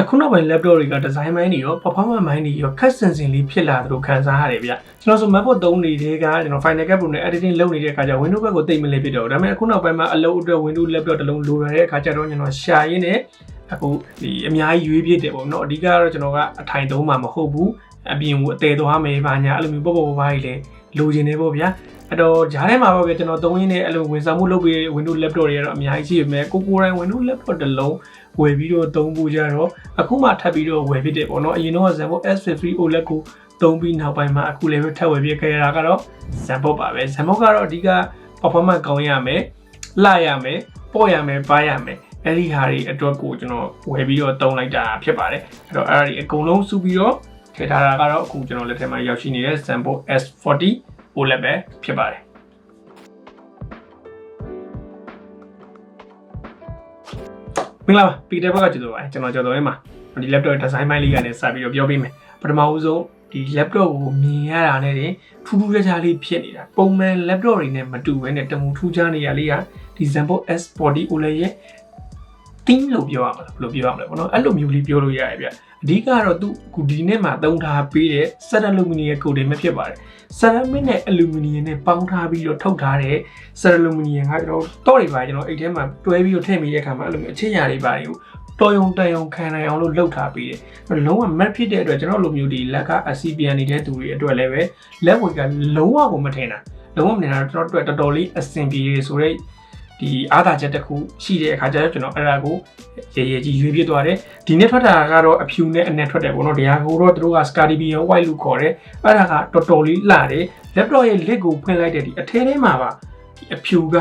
အခုနောက်ပိုင်း laptop တွေက design ပိုင်းတွေရော performance ပိုင်းတွေရောခက်ဆင်ဆင်လေးဖြစ်လာသလိုခံစားရတယ်ဗျကျွန်တော်ဆို MacBook 3နေတဲ့ကကျွန်တော် Final Cut Pro နဲ့ editing လုပ်နေတဲ့အခါကျ Windows ဘက်ကိုတိတ်မလဲဖြစ်တော့ဘူးဒါပေမဲ့အခုနောက်ပိုင်းမှာအလုပ်အတွက် Windows laptop တစ်လုံးလိုရတဲ့အခါကျတော့ကျွန်တော်ရှာရင်းနဲ့အခုဒီအများကြီးရွေးပြစ်တယ်ပေါ့နော်အဓိကကတော့ကျွန်တော်ကအထိုင်သုံးမှာမဟုတ်ဘူးအပြင်ကိုအသေးသွားမယ်ဘာညာအဲ့လိုမျိုးပေါ့ပေါ့ပါးပါးကြီးလေလိုချင်နေပေါ့ဗျာအဲ့တော့ဂျားထဲမှာပေါ့ဗျာကျွန်တော်သုံးရင်းနဲ့အဲ့လိုဝန်ဆောင်မှုလုပ်ပြီး Windows laptop တွေကတော့အများကြီးရှိပေမဲ့ကိုကိုတိုင်း Windows laptop တစ်လုံး ဝယ်ပြီးတော့သုံးဖို့ကြတော့အခုမှထပ်ပြီးတော့ဝယ်ဖြစ်တယ်ပေါ့နော်အရင်တော့ Zenbo S53 OLED ကိုသုံးပြီးနောက်ပိုင်းမှာအခုလည်းပဲထပ်ဝယ်ပြခဲ့ရတာကတော့ Zenbo ပါပဲ Zenbo ကတော့အဓိက performance ကောင်းရမယ်လှရမယ်ပေါ့ရမယ်ပါရမယ်အဲ့ဒီဟာတွေအတွက်ကိုကျွန်တော်ဝယ်ပြီးတော့တုံးလိုက်တာဖြစ်ပါတယ်အဲ့တော့အဲ့ဒါတွေအကုန်လုံးစုပြီးတော့ထည့်ထားတာကတော့အခုကျွန်တော်လက်ထဲမှာရောက်ရှိနေတဲ့ Zenbo S40 OLED ပဲဖြစ်ပါတယ် င်္ဂလာပါပီတာဘက်ကကျေးဇူးပါကျွန်တော်ကျော်တော်ရင်းမှာဒီ laptop design ပိုင်းလေးကနေစပြီးတော့ပြောပေးမယ်ပထမဦးဆုံးဒီ laptop ကိုမြင်ရတာနဲ့တင်ထူးထူးခြားခြားလေးဖြစ်နေတာပုံမှန် laptop တွေနဲ့မတူဘဲနဲ့တမူထူးခြားနေရလေးကဒီ Zenbo S40 OLED ရဲ့ team လို့ပြောရမှာလားဘယ်လိုပြောရမလဲပေါ့နော်အဲ့လိုမျိုးလေးပြောလို့ရတယ်ဗျ အဓိကကတော့သူအခုဒီနေ့မှာသုံးထားပေးတဲ့ set aluminum ကိုတင်မဖြစ်ပါတယ် ceramic နဲ့ aluminum နဲ့ပေါင်းထားပြီးတော့ထုတ်ထားတဲ့ ceramic aluminum ကကျွန်တော်တော့တွေပါကျွန်တော်အိတ်ထဲမှာတွဲပြီးတော့ထည့်မိတဲ့အခါမှာအဲ့လိုမျိုးအခြေညာတွေပါတွေကိုတော်ယုံတန်ယုံခံနိုင်အောင်လို့လှုပ်ထားပေးတယ်လုံးဝ mat ဖြစ်တဲ့အတွက်ကျွန်တော်လိုမျိုးဒီလက်က ACPN နေတဲ့သူတွေအတွက်လည်းပဲလက်ဝက်ကလုံးဝကိုမထင်တာလုံးဝမထင်တာကျွန်တော်တို့တော်တော်လေးအဆင်ပြေဆိုတော့ ဒီအားသာချက်တစ်ခုရှိတဲ့အခါကျတော့ကျွန်တော်အဲ့ဒါကိုရေရေကြီးရွေးပြသွားတယ်ဒီနေ့ထွက်တာကတော့အဖြူနဲ့အနက်ထွက်တယ်ပေါ့နော်ဒီဟာကိုတော့သူတို့က Scardibian White လို့ခေါ်တယ်အဲ့ဒါကတော်တော်လေးလှတယ် laptop ရဲ့ lid ကိုဖွင့်လိုက်တဲ့ဒီအထဲထဲမှာပါဒီအဖြူက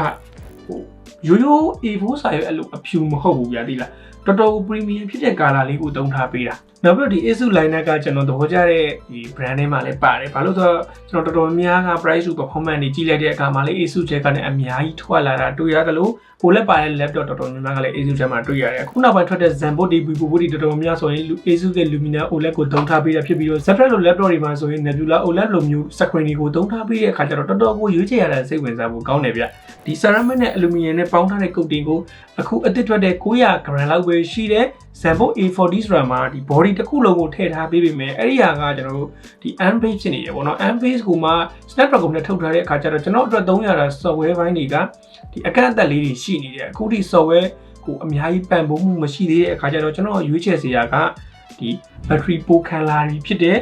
ဟိုရိုးရိုး A4 စာရွက်အဲ့လိုအဖြူမဟုတ်ဘူးဗျာသိလားတော်တော် premium ဖြစ်တဲ့ color လေးကိုသုံးထားပေးတာနောက်ပြီးတော့ဒီ Asus liner ကကျွန်တော်သဘောကျတဲ့ဒီ brand ထဲမှာလည်းပါတယ်ဘာလို့ဆိုတော့ကျွန်တော်တော်တော်များများက price to performance တွေကြီးလိုက်တဲ့အခါမှာလေ Asus ချက်ကလည်းအများကြီးထွက်လာတာတွေ့ရတယ်လို့ကိုလည်းပါတဲ့ laptop တော်တော်များများကလည်း Asus ချက်မှာတွေ့ရတယ်အခုနောက်ပိုင်းထွက်တဲ့ Zenbook DB Vivo တွေတော်တော်များများဆိုရင် Asus ရဲ့ Lumina OLED ကိုသုံးထားပေးတာဖြစ်ပြီးတော့ Zephyr လို laptop တွေမှာဆိုရင် Nebula OLED လိုမျိုး screen တွေကိုသုံးထားပေးတဲ့အခါကျတော့တော်တော်ကိုရွေးချယ်ရတာစိတ်ဝင်စားဖို့ကောင်းတယ်ဗျဒီ ceramic နဲ့ aluminum နဲ့ပေါင်းထားတဲ့ coating ကိုအခုအသစ်ထွက်တဲ့900 gram လောက်ပဲရှိတဲ့ Zenbook A40 ဆိုတာမှာဒီ body တစ်ခုလုံးကိုထည့်ထားပေးပေမဲ့အဲ့ဒီဟာကကျွန်တော်တို့ဒီ M base ဖြစ်နေတယ်ပေါ့နော် M base ကိုမှ Snapdragon နဲ့ထုတ်ထားတဲ့အခါကျတော့ကျွန်တော်အတွက်သုံးရတာ software ဘိုင်းတွေကဒီအကန့်အသတ်လေးတွေရှိနေတယ်အခုဒီ software ကိုအများကြီးပံ့ပိုးမှုမရှိသေးတဲ့အခါကျတော့ကျွန်တော်ရွေးချယ်စရာကဒီ battery ပိုခံလာပြီးဖြစ်တဲ့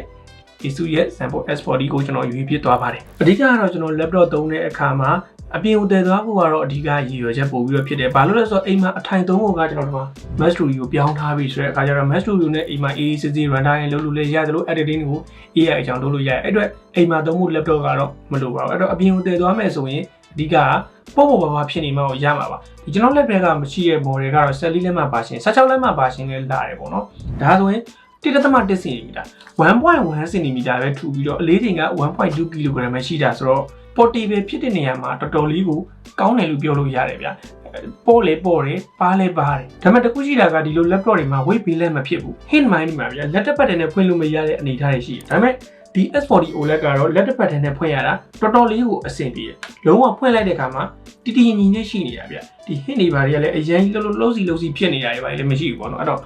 Asus ရဲ့ Zenbook S40 ကိုကျွန်တော်ရွေးပြစ်သွားပါတယ်အဓိကကတော့ကျွန်တော် laptop သုံးတဲ့အခါမှာ အပြင်ကိုတည်သွားဖို့ကတော့အဓိကရည်ရွယ်ချက်ပို့ပြီးတော့ဖြစ်တယ်။ဘာလို့လဲဆိုတော့အိမ်မှာအထိုင်သုံးဖို့ကကျွန်တော်တို့က Mac Studio ပြောင်းထားပြီဆိုတဲ့အခါကျတော့ Mac Studio နဲ့အိမ်မှာ AACC run time လုပ်လို့လည်းရတယ်လို့ editing ကို AI အကြောင်းလုပ်လို့ရတယ်။အဲ့အတွက်အိမ်မှာသုံးဖို့ laptop ကတော့မလိုပါဘူး။အဲ့တော့အပြင်ကိုတည်သွားမယ်ဆိုရင်အဓိကပေါ့ပေါ့ပါပါဖြစ်နေမှရမှာပါ။ဒီကျွန်တော်လက်ထဲကမရှိတဲ့ model ကတော့16လက်မှပါရှင်16လက်မှပါရှင်လည်းလာတယ်ပေါ့နော်။ဒါဆိုရင်1.1 cm 1.1 cm ပဲထူပြီးတော့အလေးချိန်က1.2 kg ပဲရှိတာဆိုတော့ portable ဖြစ်တဲ့နေရာမှာတော်တော်လေးကိုကောင်းတယ်လို့ပြောလို့ရတယ်ဗျပို့လေပို့တယ်ပါလေပါတယ်ဒါပေမဲ့တခုရှိတာကဒီလို laptop တွေမှာ weight ပေးလဲမဖြစ်ဘူး hit mind မှာဗျလက်တစ်ပတ်တည်းနဲ့ဖွင့်လို့မရတဲ့အနေအထားတွေရှိတယ်ဒါပေမဲ့ဒီ S40 OLED ကတော့လက်တစ်ပတ်တည်းနဲ့ဖွင့်ရတာတော်တော်လေးကိုအဆင်ပြေတယ်လုံးဝဖွင့်လိုက်တဲ့အခါမှာတည်တည်ငြိမ်ငြိမ်နဲ့ရှိနေတာဗျဒီ hit နေပါတွေကလည်းအရင်လှုပ်လှုပ်လှုပ်စီလှုပ်စီဖြစ်နေတာတွေပါလည်းမရှိဘူးပေါ့နော်အဲ့တော့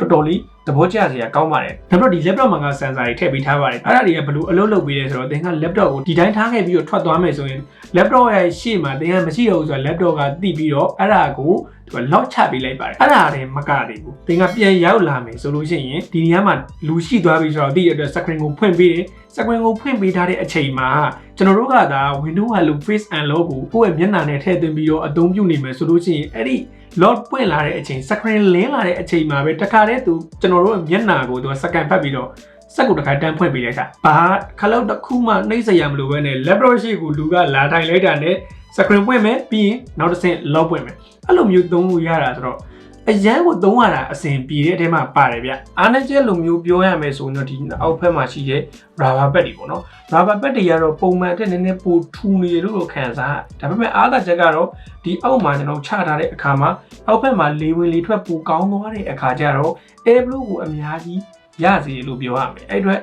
တော်တော်လေးသဘောကျစရာကောင်းပါတယ်။နောက်တော့ဒီ laptop မှာက sensor တွေထည့်ပေးထားပါတယ်။အဲ့ဒါတွေကဘယ်လိုအလုပ်လုပ်ပေးလဲဆိုတော့သင်က laptop ကိုဒီတိုင်းထားခဲ့ပြီးတော့ထွက်သွားမယ်ဆိုရင် laptop ရဲ့ရှေ့မှာသင်ကမရှိတော့ဘူးဆိုတော့ laptop ကတိပြီးတော့အဲ့ဒါကိုသူက lock ချပေးလိုက်ပါတယ်။အဲ့ဒါတည်းမကသေးဘူး။သင်ကပြန်ရောက်လာမယ်ဆိုလို့ရှိရင်ဒီနေရာမှာလူရှိသွားပြီဆိုတော့ဒီအတွက် screen ကိုဖွင့်ပေးတယ်။ screen ကိုဖွင့်ပေးထားတဲ့အချိန်မှာကျွန်တော်တို့ကဒါ Windows Hello Face Unlock ကိုကိုယ့်ရဲ့မျက်နှာနဲ့ထည့်သွင်းပြီးတော့အသုံးပြုနေမယ်ဆိုလို့ရှိရင်အဲ့ဒီ load ပွင့်လာတဲ့အချိန် screen လင်းလာတဲ့အချိန်မှာပဲတခါတည်းသူကျွန်တော်တို့မျက်နှာကိုသူစကန်ဖတ်ပြီးတော့စက်ကိုတခါတန်းဖွင့်ပေးလိုက်တာဘာခလောက်တစ်ခုမှနှိမ့်စရာမလိုပဲနဲ့ laptop ရှိကိုလူကလာထိုင်လိုက်တာနဲ့ screen ပွင့်မယ်ပြီးရင်နောက်တစ်ဆင့် load ပွင့်မယ်အဲ့လိုမျိုးသုံးလို့ရတာဆိုတော့ အရန်ကိုသုံးရတာအဆင်ပြေတဲ့အထဲမှာပါတယ်ဗျအားနဲ့ကျလိုမျိုးပြောရမယ်ဆိုရင်တော့ဒီအောက်ဖက်မှာရှိတဲ့ rubber pad တွေပေါ့နော် rubber pad တွေကတော့ပုံမှန်တဲ့နည်းနည်းပိုထူနေတယ်လို့တော့ခံစားဒါပေမဲ့အားသာချက်ကတော့ဒီအောက်မှာကျွန်တော်ချထားတဲ့အခါမှာအောက်ဖက်မှာလေဝင်လေထွက်ပိုကောင်းသွားတဲ့အခါကျတော့ air flow ကိုအများကြီးရစေလို့ပြောရမယ်အဲ့အတွက်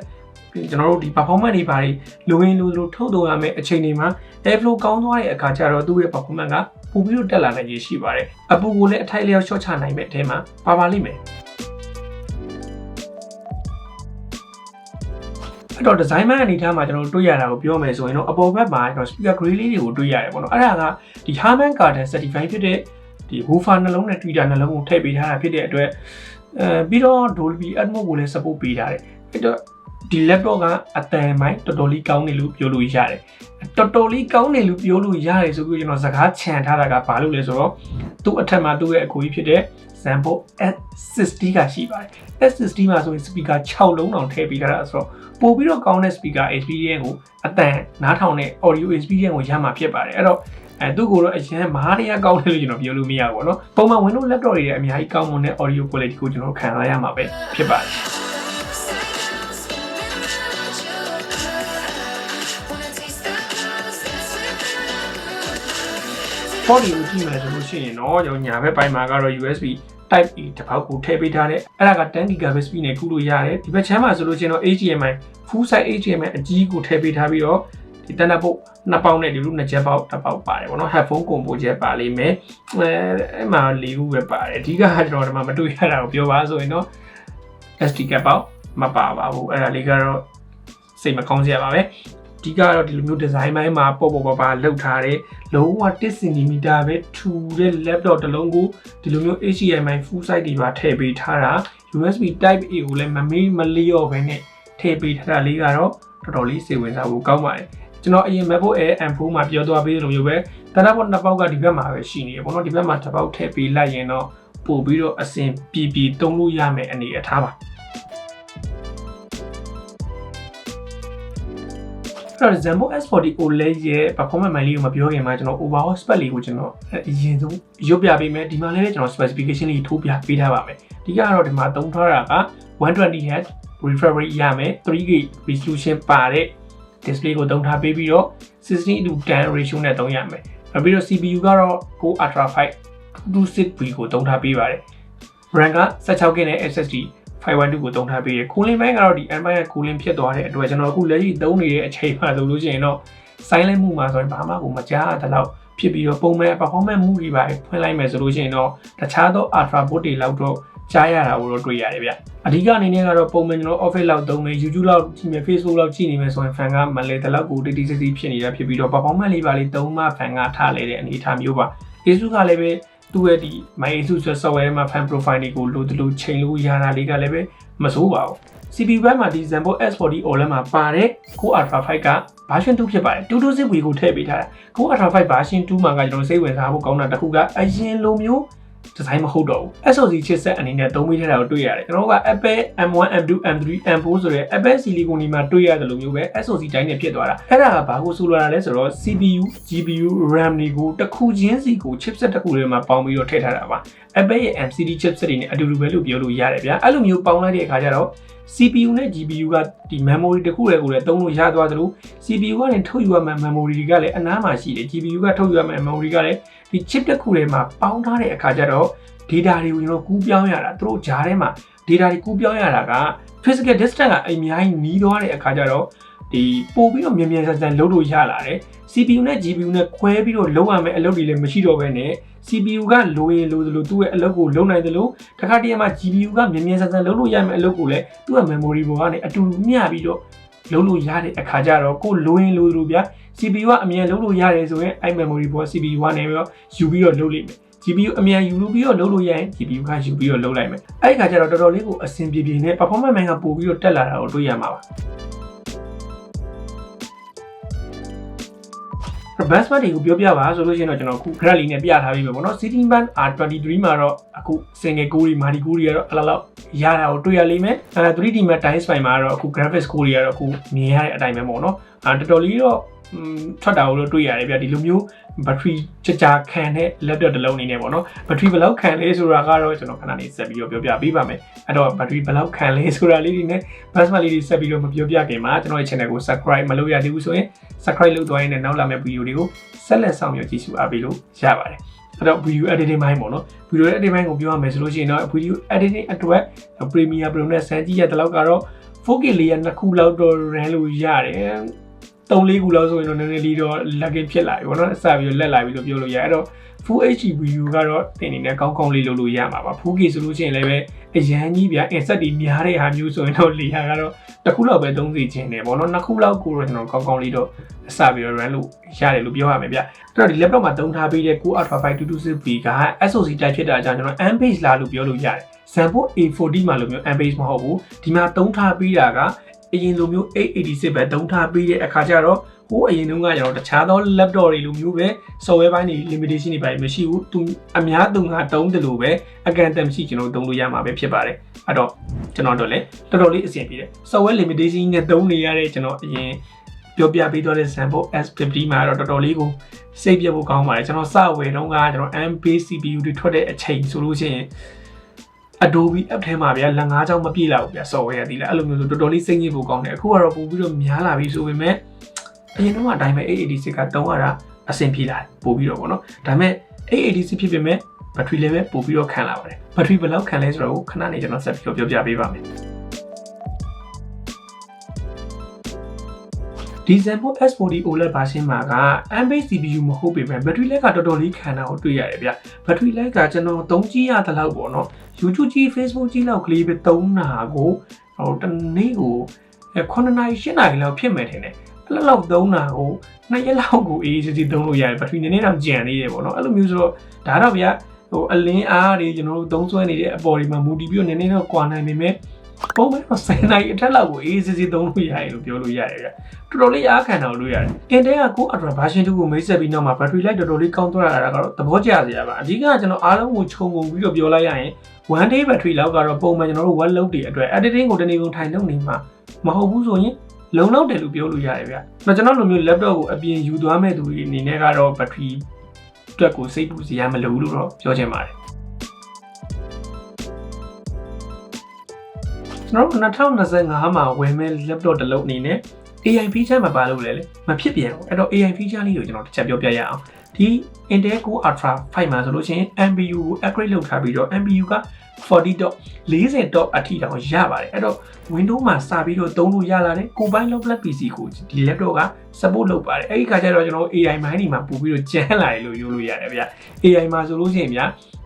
ကျွန်တော်တို့ဒီ performance တွေပါတွေလိုရင်းလိုလိုထုတ်တော်ရမယ့်အချိန်တွေမှာ airflow ကောင်းသွားတဲ့အခါကျတော့သူ့ရဲ့ performance ကပိုပြီးတော့တက်လာနိုင်ရရှိပါတယ်။အပူကိုလည်းအထိုက်လျောက်လျှော့ချနိုင်မယ့်အထဲမှာပါပါလိမ့်မယ်။အဲ့တော့ design ဘက်အနေထားမှာကျွန်တော်တွေ့ရတာကိုပြောမယ်ဆိုရင်တော့အပေါ်ဘက်မှာကျွန်တော် speaker grey လေးတွေကိုတွေ့ရတယ်ပေါ့နော်အဲ့ဒါကဒီ Harman Kardon certify ဖြစ်တဲ့ဒီ woofer နှလုံးနဲ့ tweeter နှလုံးကိုထည့်ပေးထားတာဖြစ်တဲ့အတွက်အဲပြီးတော့ Dolby Atmos ကိုလည်း support ပေးထားတယ်အဲ့တော့ ဒီ laptop ကအတန်မိုင်းတော်တော်လေးကောင်းတယ်လို့ပြောလို့ရတယ်တော်တော်လေးကောင်းတယ်လို့ပြောလို့ရတယ်ဆိုပြီးကျွန်တော်စကားခြံထားတာကဘာလို့လဲဆိုတော့သူ့အထက်မှာသူ့ရဲ့အကူကြီးဖြစ်တဲ့ Zambo S60 ကရှိပါတယ် S60 မှာဆိုရင် speaker 6လုံးတောင်ထည့်ပေးထားတာဆိုတော့ပို့ပြီးတော့ကောင်းတဲ့ speaker experience ကိုအတန်နားထောင်တဲ့ audio experience ကိုရမှာဖြစ်ပါတယ်အဲ့တော့အဲသူ့ကိုတော့အရင်မားရရကောင်းတယ်လို့ကျွန်တော်ပြောလို့မရဘူးပေါ့နော်ပုံမှန် Windows laptop တွေရဲ့အများကြီးကောင်းမွန်တဲ့ audio quality ကိုကျွန်တော်ခံစားရမှာပဲဖြစ်ပါတယ် body ကိုကြည့်မယ်ဆိုလို့ရှိရင်တော့ကျွန်တော်ညာဘက်ပိုင်းမှာကတော့ USB Type A တစ်ပေါက်ကိုထည့်ပေးထားတဲ့အဲ့ဒါက 10 GB speed နဲ့ကူးလို့ရတယ်ဒီဘက်ချမ်းမှာဆိုလို့ရှိရင်တော့ HDMI full size HDMI အကြီးကိုထည့်ပေးထားပြီးတော့ဒီတနက်ပုတ်နှစ်ပေါက်နဲ့ဒီလိုနှစ်ချက်ပေါက်တစ်ပေါက်ပါတယ်ဗောနော် headphone combo ချက်ပါလိမ့်မယ်အဲအဲ့မှာ၄ခုပဲပါတယ်အဓိကကျွန်တော်ဒီမှာမတွေ့ရတာကိုပြောပါဆိုရင်တော့ SD card ပေါက်မပါပါဘူးအဲ့ဒါလေးကတော့စိတ်မကောင်းစရာပါပဲ ဒီကတော့ဒီလိုမျိုး design ပိုင်းမှာပေါ့ပေါ့ပါပါလောက်ထားတဲ့လုံးဝ1 cm ပဲထူတဲ့ laptop တစ်လုံးကိုဒီလိုမျိုး HDMI full size တွေပါထည့်ပေးထားတာ USB Type A ကိုလည်းမမေးမလျော့ပဲနဲ့ထည့်ပေးထားတာလေးကတော့တော်တော်လေးစိတ်ဝင်စားဖို့ကောင်းပါတယ်ကျွန်တော်အရင် MacBook Air M4 မှာပြောသွားပေးလိုမျိုးပဲတနက်ပေါ်နှစ်ပေါက်ကဒီဘက်မှာပဲရှိနေရပေါ့နော်ဒီဘက်မှာတစ်ပေါက်ထည့်ပေးလိုက်ရင်တော့ပို့ပြီးတော့အဆင်ပြေပြေသုံးလို့ရမယ်အနေအထားပါ အဲ့တော့ Zambo S40 OLED ရဲ့ performance မိုင်းလေးကိုမပြောခင်မှာကျွန်တော် overall spec လေးကိုကျွန်တော်အရင်ဆုံးရုပ်ပြပေးမယ်ဒီမှာလည်းကျွန်တော် specification လေးထိုးပြပေးထားပါမယ်ဒီကတော့ဒီမှာသုံးထားတာက 120Hz refresh rate ရမယ် 3K resolution ပါတဲ့ display ကိုသုံးထားပေးပြီးတော့16 to 10 ratio နဲ့သုံးရမယ်နောက်ပြီးတော့ CPU ကတော့ Core Ultra 5 226V ကိုသုံးထားပေးပါတယ် RAM က 16GB နဲ့ SSD 512ကိုတုံးထားပေးတယ်။ cooling ဘိုင်းကတော့ဒီ M5 ရဲ့ cooling ဖြစ်သွားတဲ့အတွက်ကျွန်တော်အခုလက်ရှိသုံးနေတဲ့အချိန်မှာဆိုလို့ရှိရင်တော့ silent မှုမှာဆိုရင်ဘာမှကိုမကြားတဲ့လောက်ဖြစ်ပြီးတော့ပုံမှန် performance မှုတွေပါဖွင့်လိုက်မယ်ဆိုလို့ရှိရင်တော့တခြားသော ultra boot တွေလောက်တော့ကြားရတာကိုတော့တွေ့ရတယ်ဗျ။အဓိကအနေနဲ့ကတော့ပုံမှန်ကျွန်တော် office လောက်သုံးမယ် YouTube လောက်ကြည့်မယ် Facebook လောက်ကြည့်နေမယ်ဆိုရင် fan ကမလဲတဲ့လောက်ကိုတိတိကျကျဖြစ်နေတာဖြစ်ပြီးတော့ performance လေးပါလေးသုံးမှ fan ကထားလဲတဲ့အနေအထားမျိုးပါ။ ASUS ကလည်းပဲ သူ့ရဲ့ဒီ MyASUS software မှာ fan profile တွေကိုလိုတလို့ချိန်လို့ရတာလေးကလည်းပဲမစိုးပါဘူး CPU ဘက်မှာဒီ Zenbo S40 OLED မှာပါတဲ့ Core Ultra 5က version 2ဖြစ်ပါတယ်226 V ကိုထည့်ပေးထားတာ Core Ultra 5 version 2မှာကကျွန်တော်စိတ်ဝင်စားဖို့ကောင်းတာတစ်ခုကအရင်လိုမျိုး ဒီဇိုင်းမဟုတ်တော့ဘူး SoC chipset အနေနဲ့သုံးပေးထားတာကိုတွေ့ရတယ်ကျွန်တော်က Apple M1 M2 M3 M4 ဆိုတဲ့ Apple Silicon ဒီမှာတွေ့ရတယ်လို့မျိုးပဲ SoC တိုင်းနဲ့ဖြစ်သွားတာအဲ့ဒါကဘာကိုဆိုလိုတာလဲဆိုတော့ CPU GPU RAM တွေကိုတစ်ခုချင်းစီကို chipset တစ်ခုလေးမှာပေါင်းပြီးတော့ထည့်ထားတာပါ Apple ရဲ့ MCD chipset တွေနဲ့အတူတူပဲလို့ပြောလို့ရတယ်ဗျာအဲ့လိုမျိုးပေါင်းလိုက်တဲ့အခါကျတော့ CPU နဲ့ GPU ကဒီ memory တစ်ခုတည်းကိုလည်းသုံးလို့ရသွားသလို CPU ကနေထုတ်ယူရမယ့် memory တွေကလည်းအနားမှာရှိတယ် GPU ကထုတ်ယူရမယ့် memory ကလည်း ဒီ chip တစ်ခုတည်းမှာပေါင်းထားတဲ့အခါကျတော့ data တွေကိုကျွန်တော်ကူးပြောင်းရတာသူတို့ဂျားထဲမှာ data တွေကူးပြောင်းရတာက physical distance ကအများကြီးနီးသွားတဲ့အခါကျတော့ဒီပို့ပြီးတော့မြန်မြန်ဆန်ဆန်လုပ်လို့ရလာတယ် CPU နဲ့ GPU နဲ့ခွဲပြီးတော့လုံးဝမယ်အလုပ်တွေလည်းမရှိတော့ဘဲနဲ့ CPU ကလိုရင်လိုသလိုသူ့ရဲ့အလုပ်ကိုလုပ်နိုင်သလိုတခါတည်းမှာ GPU ကမြန်မြန်ဆန်ဆန်လုပ်လို့ရမယ်အလုပ်ကိုလည်းသူ့ရဲ့ memory ပေါ်ကနေအတူတူမျှပြီးတော့ လုပ်လို့ရတဲ့အခါကျတော့ကိုလိုရင်လိုသလိုဗျာ CPU ကအမြန်လုပ်လို့ရတယ်ဆိုရင်အဲ့ memory ပေါ် CPU ကနေပြီးတော့ယူပြီးတော့လုပ်လိမ့်မယ် GPU အမြန်ယူလို့ပြီးတော့လုပ်လို့ရရင် GPU ကယူပြီးတော့လုပ်လိုက်မယ်အဲ့ဒီခါကျတော့တော်တော်လေးကိုအဆင်ပြေပြေနဲ့ performance မှန်ကပို့ပြီးတော့တက်လာတာကိုတွေ့ရမှာပါ advanced band တွေကိုပြောပြပါဆိုလို့ရှိရင်တော့ကျွန်တော်အခု grad လေးနဲ့ပြထားပြီးပဲပေါ့နော် City Band R23 မှာတော့အခု single core တွေ multi core တွေကတော့အလားလောက်ရတာကိုတွေ့ရလိမ့်မယ်အဲ 3D Max Time Spine မှာတော့အခု graphics core တွေကတော့အခုမြင်ရတဲ့အတိုင်းပဲပေါ့နော်အဲတော်တော်လေးတော့ ထွက်တာကိုတော့တွေ့ရတယ်ဗျဒီလိုမျိုး battery ကြကြခံတဲ့ laptop တစ်လုံးအနေနဲ့ပေါ့နော် battery ဘယ်လောက်ခံလဲဆိုတာကတော့ကျွန်တော်ခဏလေးဆက်ပြီးတော့ပြောပြပေးပါမယ်အဲ့တော့ battery ဘယ်လောက်ခံလဲဆိုတာလေးတွေနဲ့ basement လေးတွေဆက်ပြီးတော့မပြောပြခင်မှာကျွန်တော်ရဲ့ channel ကို subscribe မလုပ်ရသေးဘူးဆိုရင် subscribe လုပ်သွားရင်လည်းနောက်လာမယ့် video တွေကိုဆက်လက်ဆောင်ရွက်ကြည့်ရှုအားပေးလို့ရပါတယ်အဲ့တော့ video editing ပိုင်းပေါ့နော် video editing ပိုင်းကိုပြောရမယ်ဆိုလို့ရှိရင်တော့ video editing အတွက် Premiere Pro နဲ့စမ်းကြည့်ရတဲ့လောက်ကတော့ 4K layer နှစ်ခုလောက်တော့ run လို့ရတယ် 3-4ခုလောက်ဆိုရင်တော့နည်းနည်းလေးတော့ lagging ဖြစ်လာပြီပေါ့နော်အစပြီးတော့လက်လာပြီလို့ပြောလို့ရတယ်အဲ့တော့ Full HD view ကတော့တင်နေနဲ့ကောင်းကောင်းလေးလုပ်လို့ရမှာပါ Full K ဆိုလို့ရှိရင်လည်းပဲအရန်ကြီးဗျာ insert တွေများတဲ့ဟာမျိုးဆိုရင်တော့လေဟာကတော့တစ်ခုလောက်ပဲသုံးစီခြင်းတယ်ပေါ့နော်နှစ်ခုလောက်ကိုတော့ကျွန်တော်ကောင်းကောင်းလေးတော့အစပြီးတော့ run လို့ရတယ်လို့ပြောရမယ်ဗျအဲ့တော့ဒီ laptop မှာသုံးထားပေးတဲ့ Core Ultra 5226V က SoC type ဖြစ်တာကြောင့်ကျွန်တော် M-based လာလို့ပြောလို့ရတယ် Zenfone A40 မှာလိုမျိုး M-based မဟုတ်ဘူးဒီမှာသုံးထားပေးတာက အရင်လိုမျိုး886ပဲသုံးထားပေးတဲ့အခါကျတော့ဟိုအရင်တုန်းကကျွန်တော်တခြားသော laptop တွေလိုမျိုးပဲ software ဘိုင်းတွေ limitation တွေပါမရှိဘူးသူအများသူငါတုံးတယ်လို့ပဲအကန့်အသတ်မရှိကျွန်တော်တုံးလို့ရမှာပဲဖြစ်ပါတယ်အဲ့တော့ကျွန်တော်တို့လည်းတော်တော်လေးအဆင်ပြေတယ် software limitation နဲ့တုံးနေရတဲ့ကျွန်တော်အရင်ပြောပြပေးတော့တဲ့ sample S50 မှာတော့တော်တော်လေးကိုစိတ်ပြဖို့ကောင်းပါတယ်ကျွန်တော်စဝယ်တော့ကကျွန်တော် M-based CPU တွေထွက်တဲ့အချိန်ဆိုလို့ရှိရင် Adobe app ထဲမှာဗျာလက်ငါးချောင်းမပြည့်လာဘူးဗျာ software ရသည်လားအဲ့လိုမျိုးဆိုတော်တော်လေးစိတ်ညစ်ဖို့ကောင်းတယ်အခုကတော့ပို့ပြီးတော့များလာပြီဆိုပေမဲ့အရင်တော့အတိုင်းပဲ886ကတုံးရတာအဆင်ပြေလာပို့ပြီးတော့ဗောနော်ဒါပေမဲ့886ဖြစ်ပေမဲ့ဘက်ထရီလည်းပဲပို့ပြီးတော့ခံလာပါတယ်ဘက်ထရီဘယ်လောက်ခံလဲဆိုတော့ခဏနေကျွန်တော်ဆက်ပြီးတော့ပြောပြပေးပါမယ်ဒီ Zenfone S40 OLED version မှာက M-based CPU မဟုတ်ပေမဲ့ဘက်ထရီလက်ကတော်တော်လေးခံတာကိုတွေ့ရတယ်ဗျဘက်ထရီလက်ကကျွန်တော်သုံးကြည့်ရတဲ့လောက်ပေါ့နော် YouTube ကြီး Facebook ကြီးလောက်ကလေးပဲသုံးတာကိုဟိုတနေ့ကို9နာရီ10နာရီလောက်ဖြစ်မယ်ထင်တယ်အဲ့လောက်သုံးတာကိုနှစ်ရက်လောက်ကိုအေးစစ်စစ်သုံးလို့ရတယ်ဘက်ထရီနည်းနည်းတော့ကြံသေးတယ်ပေါ့နော်အဲ့လိုမျိုးဆိုတော့ဒါတော့ဗျာဟိုအလင်းအားတွေကျွန်တော်တို့သုံးစွဲနေတဲ့အပေါ်တွေမှာမူတည်ပြီးတော့နည်းနည်းတော့ကွာနိုင်ပေမဲ့ပုံမှန်တော့10နာရီအထက်လောက်ကိုအေးစစ်စစ်သုံးလို့ရတယ်လို့ပြောလို့ရတယ်ဗျတော်တော်လေးအားခံတာလို့ရတယ်။ Intel ကကို Ultra version 2ကိုမိတ်ဆက်ပြီးနောက်မှာ battery life တော်တော်လေးကောင်းသွားတာကတော့သဘောကျစရာပါအဓိကကျွန်တော်အားလုံးကိုခြုံငုံပြီးတော့ပြောလိုက်ရရင် one day battery လောက်ကတော့ပုံမှန်ကျွန်တော်တို့ web load တွေအတွက် editing ကိုတနေ့ကုန်ထိုင်လုပ်နေမှာမဟုတ်ဘူးဆိုရင်လုံလောက်တယ်လို့ပြောလို့ရတယ်ဗျ။တော့ကျွန်တော်လိုမျိုး laptop ကိုအပြင်ယူသွားမဲ့သူတွေအနေနဲ့ကတော့ battery အတွက်ကိုစိတ်ပူစရာမလိုဘူးလို့တော့ပြောချင်ပါတယ်။ကျွန်တော်2025မှာဝယ်မဲ့ laptop တစ်လုံးအနေနဲ့ AI feature မပါလို့လေမဖြစ်ပြန်ဘူးအဲ့တော့ AI feature လေးကိုကျွန်တော်တစ်ချက်ပြောပြရအောင်ဒီ Intel Core Ultra 5မှာဆိုလို့ရှိရင် MPU ကို upgrade လုပ်ထားပြီးတော့ MPU က 40.40 dot အထိတောင်ရပါတယ်အဲ့တော့ Windows မှာစပြီးတော့သုံးလို့ရလာတယ်ကိုပိုင်း laptop PC ကိုဒီ laptop က support လုပ်ပါတယ်အဲ့ဒီခါကျတော့ကျွန်တော် AI မိုင်းဒီမှာပို့ပြီးတော့ကျန်းလာတယ်လို့ပြောလို့ရတယ်ဗျ AI မှာဆိုလို့ရှိရင်ဗျ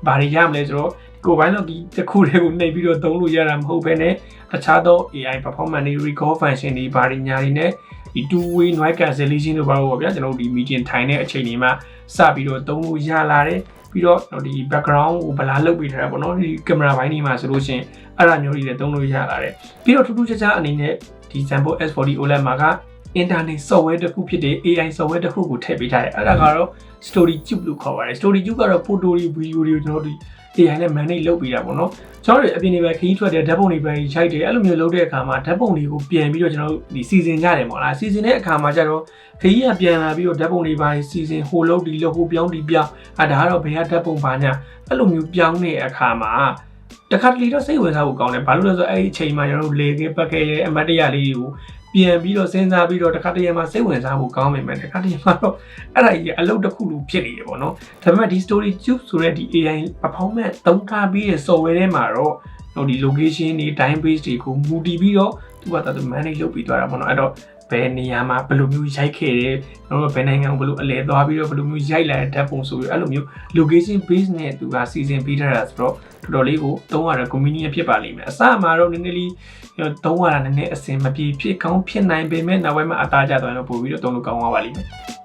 ဘာတွေရမလဲဆိုတော့ကိုပိုင်းတော့ဒီတစ်ခုတည်းကိုနှိပ်ပြီးတော့သုံးလို့ရတာမဟုတ်ဘဲနဲ့တခြားသော AI performance တွေ recall function တွေဘာတွေညာတွေနဲ့ဒီ two way noise cancellation တို့ဘာလို့ပေါ့ဗျာကျွန်တော်တို့ဒီ meeting ထိုင်တဲ့အချိန်တွေမှာစပြီးတော့သုံးလို့ရလာတယ် ပြီးတော့ဒီ background ကိုဗလာလုပ်ပေးထားတာပေါ့နော်ဒီ camera ဘိုင်းတွေမှာဆိုလို့ရှိရင်အဲ့ဒါမျိုးတွေလည်းသုံးလို့ရလာတယ်ပြီးတော့ထူးထူးခြားခြားအနေနဲ့ဒီ Sample S40 OLED မှာက internet software တစ်ခုဖြစ်တဲ့ AI software တစ်ခုကိုထည့်ပေးထားတယ်အဲ့ဒါကတော့ story cube လို့ခေါ်ပါတယ် story cube ကတော့ photo တွေ video တွေကိုကျွန်တော်တို့ AI နဲ့ manage လုပ်ပေးတာပေါ့နော်ကျွန်တော်တို့အပြင်တွေပဲခရီးထွက်တဲ့ဓာတ်ပုံတွေပဲရိုက်တယ်အဲ့လိုမျိုးလုပ်တဲ့အခါမှာဓာတ်ပုံတွေကိုပြန်ပြီးတော့ကျွန်တော်တို့ဒီစီစဉ်ကြတယ်ပေါ့လားစီစဉ်တဲ့အခါမှာကျတော့ခရီးကပြန်လာပြီးတော့ဓာတ်ပုံတွေပါစီစဉ်ဟိုလုပ်ဒီလုပ်ဟိုပြောင်းဒီပြောင်းအဲဒါကတော့ဘယ်ကဓာတ်ပုံပါညာအဲ့လိုမျိုးပြောင်းနေတဲ့အခါမှာတခါတလေတော့စိတ်ဝင်စားဖို့ကောင်းတယ်ဘာလို့လဲဆိုတော့အဲ့ဒီအချိန်မှာကျွန်တော်တို့လေကပတ်ခဲ့ရဲ့အမတ်တရလေးတွေကို ပြန်ပြီးတော့စဉ်းစားပြီးတော့တခါတရံမှာစိတ်ဝင်စားဖို့ကောင်းပေမဲ့တခါတရံမှာတော့အဲ့ဒါကြီးအလုပ်တစ်ခုလိုဖြစ်နေတယ်ပေါ့နော်ဒါပေမဲ့ဒီ story tube ဆိုတဲ့ဒီ AI performance သုံးထားပြီးတဲ့ software ထဲမှာတော့တော့ဒီ location တွေ time base တွေကိုမူတည်ပြီးတော့သူကတည်းက manage လုပ်ပြီးသွားတာပေါ့နော်အဲ့တော့ ဘယ်နေရာမှာဘယ်လိုမျိုးရိုက်ခဲ့တယ်တော့ဘယ်နိုင်ငံကိုဘယ်လိုအလဲသွားပြီးတော့ဘယ်လိုမျိုးရိုက်လာတဲ့ဓာတ်ပုံဆိုပြီးအဲ့လိုမျိုး location base နဲ့သူကစီစဉ်ပေးထားတာဆိုတော့တော်တော်လေးကိုသုံးရတာ convenient ဖြစ်ပါလိမ့်မယ်အစမှာတော့နည်းနည်းလေးသုံးရတာနည်းနည်းအဆင်မပြေဖြစ်ကောင်းဖြစ်နိုင်ပေမဲ့နောက်ပိုင်းမှာအသားကျသွားရင်တော့ပို့ပြီးတော့သုံးလို့ကောင်းသွားပါလိမ့်မယ်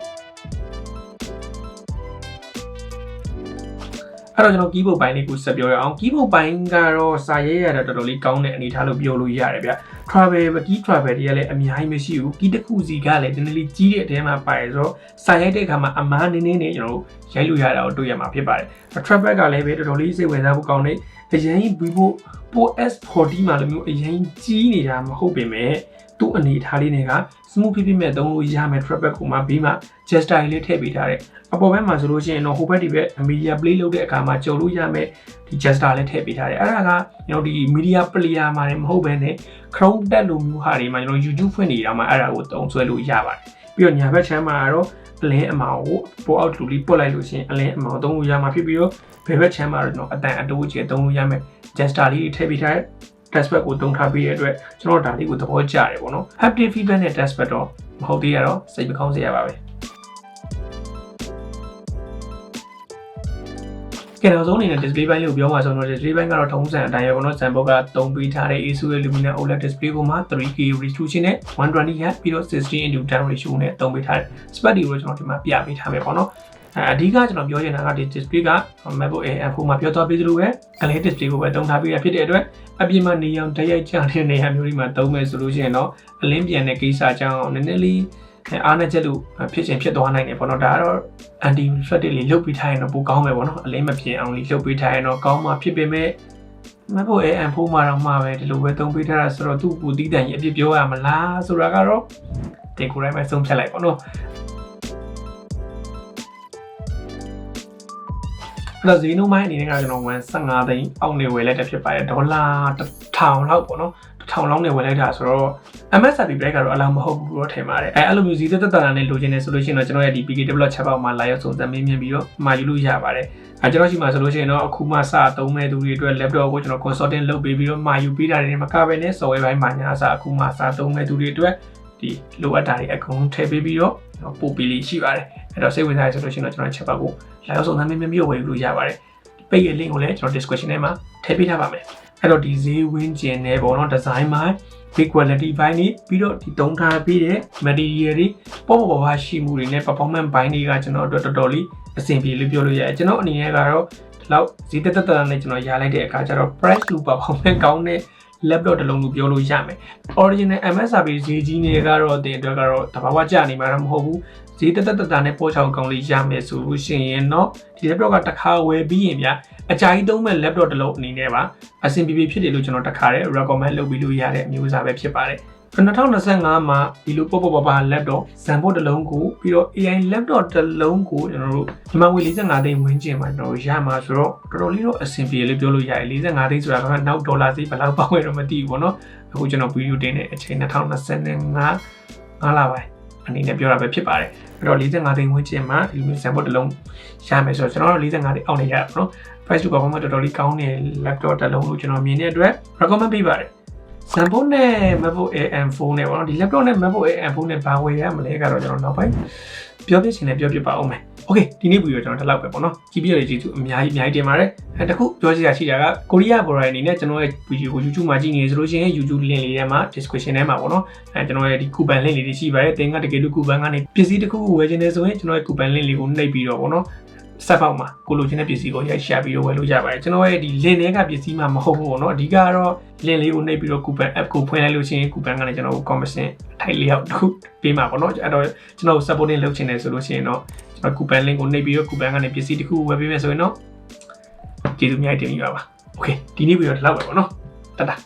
အဲ့တော့ကျွန်တော် keyboard ပိုင်းလေးကိုဆက်ပြောရအောင် keyboard ပိုင်းကတော့စာရေးရတာတော်တော်လေးကောင်းတဲ့အနေအထားလို့ပြောလို့ရတယ်ဗျ travel key travel တွေကလည်းအများကြီးမရှိဘူး key တစ်ခုစီကလည်းနည်းနည်းလေးကြီးတဲ့အထဲမှာပါတယ်ဆိုတော့စာရိုက်တဲ့အခါမှာအမားနည်းနည်းနဲ့ကျွန်တော်တို့ရိုက်လို့ရတာကိုတွေ့ရမှာဖြစ်ပါတယ် travel ကလည်းပဲတော်တော်လေးစိတ်ဝင်စားဖို့ကောင်းတယ်အရင် Vivo Pro S40 မှာလိုမျိုးအရင်ကြီးနေတာမဟုတ်ပေမဲ့သူ့အနေထားလေးတွေက smooth ဖြစ်ဖြစ်မဲ့သုံးလို့ရမယ် trackpad ကိုမှပြီးမှ gesture လေးထည့်ပေးထားတယ်အပေါ်ဘက်မှာဆိုလို့ရှိရင်တော့ဟိုဘက်ဒီဘက် media play လုပ်တဲ့အခါမှာကြုံလို့ရမယ်ဒီ gesture လေးထည့်ပေးထားတယ်အဲ့ဒါကကျွန်တော်ဒီ media player မှာလည်းမဟုတ်ဘဲနဲ့ Chrome တက်လိုမျိုးဟာတွေမှာကျွန်တော် YouTube ဖွင့်နေတာမှာအဲ့ဒါကိုသုံးဆွဲလို့ရပါတယ် ပြီးတော့ညာဘက်ချမ်းမှာတော့အလင်းအမောင်ကိုပို့အောက်လူလေးပုတ်လိုက်လို့ရှိရင်အလင်းအမောင်သုံးလို့ရမှာဖြစ်ပြီးတော့ဘယ်ဘက်ချမ်းမှာတော့အတန်အတိုးကြီးသုံးလို့ရမယ် gesture လေးထည့်ပေးထားတယ် test pad ကိုသုံးထားပေးတဲ့အတွက်ကျွန်တော်ဒါလေးကိုသဘောကျတယ်ပေါ့နော် haptic feedback နဲ့ test pad တော့မဟုတ်သေးရတော့စိတ်မကောင်းစေရပါပဲ ကဲနောက်ဆုံးအနေနဲ့ display ဘိုင်းလေးကိုပြောမှာဆိုတော့ display ဘိုင်းကတော့ထုံးစံအတိုင်းပဲပေါ့နော် sample ကတုံးပေးထားတဲ့ ASUS Lumina OLED display ကိုမှ 3K resolution နဲ့ 120Hz ပြီးတော့ 16 10 ratio နဲ့တုံးပေးထားတယ် spec တွေကိုကျွန်တော်ဒီမှာပြပေးထားမယ်ပေါ့နော်အဲအဓိကကျွန်တော်ပြောချင်တာကဒီ display က MacBook Air M4 မှာပြောသွားပြီးသလိုပဲ OLED display ကိုပဲတုံးထားပေးရဖြစ်တဲ့အတွက်အပြင်မှာနေအောင်တိုက်ရိုက်ကျတဲ့နေရာမျိုးတွေမှာတုံးမယ်ဆိုလို့ရှိရင်တော့အလင်းပြန်တဲ့ကိစ္စကြောင့်နည်းနည်းလေး အားနဲ့ချက်လို့ဖြစ်ချင်ဖြစ်သွားနိုင်တယ်ပေါ့နော်ဒါကတော့ anti reflective လေးလုတ်ပြီးထားရင်တော့ပိုကောင်းမယ်ပေါ့နော်အလင်းမဖြစ်အောင်လေးလုတ်ပြီးထားရင်တော့ကောင်းမှာဖြစ်ပေမဲ့မဖို့ AM4 မှာတော့မှာပဲဒီလိုပဲသုံးပေးထားတာဆိုတော့သူ့ကိုတီးတန်ကြီးအပြစ်ပြောရမလားဆိုတာကတော့တင်ကိုယ်တိုင်းပဲဆုံးဖြတ်လိုက်ပေါ့နော်အဲ့တော့ဈေးနှုန်းပိုင်းအနေနဲ့ကကျွန်တော်15သိန်းအောက်နေဝယ်လိုက်တဲ့ဖြစ်ပါတယ်ဒေါ်လာ1000လောက်ပေါ့နော် 1000လောက်နေဝယ်လိုက်တာဆိုတော့ MSRP break ကတော့အလောက်မဟုတ်ဘူးတော့ထင်ပါတယ်အဲအဲ့လိုမျိုးဈေးသက်သက်တာနဲ့လိုချင်နေဆိုလို့ရှိရင်တော့ကျွန်တော်ရဲ့ဒီ PK develop chat box မှာလာရောက်စုံစမ်းမေးမြန်းပြီးတော့မှာယူလို့ရပါတယ်အဲကျွန်တော်ရှိမှာဆိုလို့ရှိရင်တော့အခုမှစသုံးမဲ့သူတွေအတွက် laptop ကိုကျွန်တော် consulting လုပ်ပေးပြီးတော့မှာယူပေးတာတွေမကဘဲနဲ့ software ဘိုင်းမှာညာစအခုမှစသုံးမဲ့သူတွေအတွက်ဒီလိုအပ်တာတွေအကုန်ထည့်ပေးပြီးတော့ပို့ပေးလေးရှိပါတယ်အဲ့တော့စိတ်ဝင်စားရဆိုလို့ရှိရင်တော့ကျွန်တော် chat box ကိုလာရောက်စုံစမ်းမေးမြန်းပြီးတော့ဝယ်ယူလို့ရပါတယ်ပိတ်ရဲ့ link ကိုလည်းကျွန်တော် description ထဲမှာထည့်ပေးထားပါမယ် အဲ့တော့ဒီဈေးဝင်းကျင်နေပေါ့နော် design မှာ big quality ဘိုင်းနေပြီးတော့ဒီတုံးထားပြီးတဲ့ material တွေပေါ့ပေါ့ပါပါရှိမှုတွေနဲ့ performance ဘိုင်းတွေကကျွန်တော်တို့တော်တော်လေးအဆင်ပြေလို့ပြောလို့ရတယ်ကျွန်တော်အနေနဲ့ကတော့ဒီလောက်ဈေးတက်တက်တက်နဲ့ကျွန်တော်ရလိုက်တဲ့အခါကျတော့ price to performance ကောင်းတဲ့ laptop တစ်လုံးလို့ပြောလို့ရမယ် original MSRP ဈေးကြီးနေကတော့တင်အတွက်ကတော့တဘာဝကျနေမှာတော့မဟုတ်ဘူးဈေးတက်တက်တက်နဲ့ပို့ချောင်းကောင်းလေးရမယ်ဆိုလို့ရှိရင်တော့ဒီ laptop ကတစ်ခါဝယ်ပြီးရင်ဗျာအကြိုက်သုံးမဲ့ laptop တစ်လုံးအနေနဲ့ပါအဆင်ပြေပြေဖြစ်တယ်လို့ကျွန်တော်တခါတည်း recommend လုပ်ပြီးလို့ရတဲ့အမျိုးအစားပဲဖြစ်ပါတယ် 2025မှာဒီလိုပေါ့ပေါ့ပါပါ laptop ဇန်ဖို့တစ်လုံးကိုပြီးတော့ AI laptop တစ်လုံးကိုကျွန်တော်တို့ဒီမှာငွေ45သိန်းဝန်းကျင်မှာကျွန်တော်တို့ရမှာဆိုတော့တော်တော်လေးတော့အဆင်ပြေလို့ပြောလို့ရတယ်45သိန်းဆိုတာကနောက်ဒေါ်လာဈေးဘယ်လောက်ပေါက်ရတော့မသိဘူးပေါ့နော်အခုကျွန်တော်ဗီဒီယိုတင်တဲ့အချိန်2025 5လပိုင်းအနေနဲ့ပြောတာပဲဖြစ်ပါတယ်အဲ့တော့45သိန်းဝန်းကျင်မှာဒီလိုမျိုးဇန်ဖို့တစ်လုံးရမယ်ဆိုတော့ကျွန်တော်တို့45သိန်းအောက်နေရတာပေါ့နော် price to performance တော်တော်လေးကောင်းတဲ့ laptop တစ်လုံးလို့ကျွန်တော်မြင်တဲ့အတွက် recommend ပေးပါတယ် Samsung နဲ့ MacBook Air M4 နဲ့ပေါ့နော်ဒီ laptop နဲ့ MacBook Air M4 နဲ့ဘာဝယ်ရမလဲကတော့ကျွန်တော်နောက်ပိုင်းပြောပြချင်တယ်ပြောပြပါအောင်မယ်။ Okay ဒီနေ့ဗီဒီယိုကျွန်တော်ဒီလောက်ပဲပေါ့နော်။ကြည့်ပြရတဲ့ကျေးဇူးအများကြီးအများကြီးတင်ပါတယ်။အဲတခုပြောချင်တာရှိတာကကိုရီးယားဘော်ရိုင်းအနေနဲ့ကျွန်တော်ရဲ့ဗီဒီယိုကို YouTube မှာကြည့်နေဆိုလို့ရှိရင် YouTube link လေးထဲမှာ description ထဲမှာပေါ့နော်။အဲကျွန်တော်ရဲ့ဒီ coupon link လေးတွေရှိပါတယ်။တင်ကတကယ်လို့ coupon ကနေပစ္စည်းတစ်ခုခုဝယ်ချင်တယ်ဆိုရင်ကျွန်တော်ရဲ့ coupon link လေးကိုနှိပ်ပြီးတော့ပေါ့နော်။ ဆက်ပေါက်မှာကိုလိုချင်တဲ့ပစ္စည်းကိုရိုက်ရှာပြီးတော့ဝယ်လို့ရပါတယ်ကျွန်တော်ရဲ့ဒီ link တွေကပစ္စည်းမှမဟုတ်ဘူးပေါ့နော်အဓိကတော့ link လေးကိုနှိပ်ပြီးတော့ coupon app ကိုဖွင့်လိုက်လို့ရှိရင် coupon ကနေကျွန်တော်ကို commission အထိုက်လေးရောက်တစ်ခုပေးမှာပေါ့နော်အဲ့တော့ကျွန်တော် supporting လုပ်ချင်တယ်ဆိုလို့ရှိရင်တော့ကျွန်တော် coupon link ကိုနှိပ်ပြီးတော့ coupon ကနေပစ္စည်းတစ်ခုဝယ်ပေးမယ်ဆိုရင်တော့ကျေးဇူးများတင်ပြပါပါ okay ဒီနေ့ဗီဒီယိုဒီလောက်ပဲပေါ့နော်တတ်တာ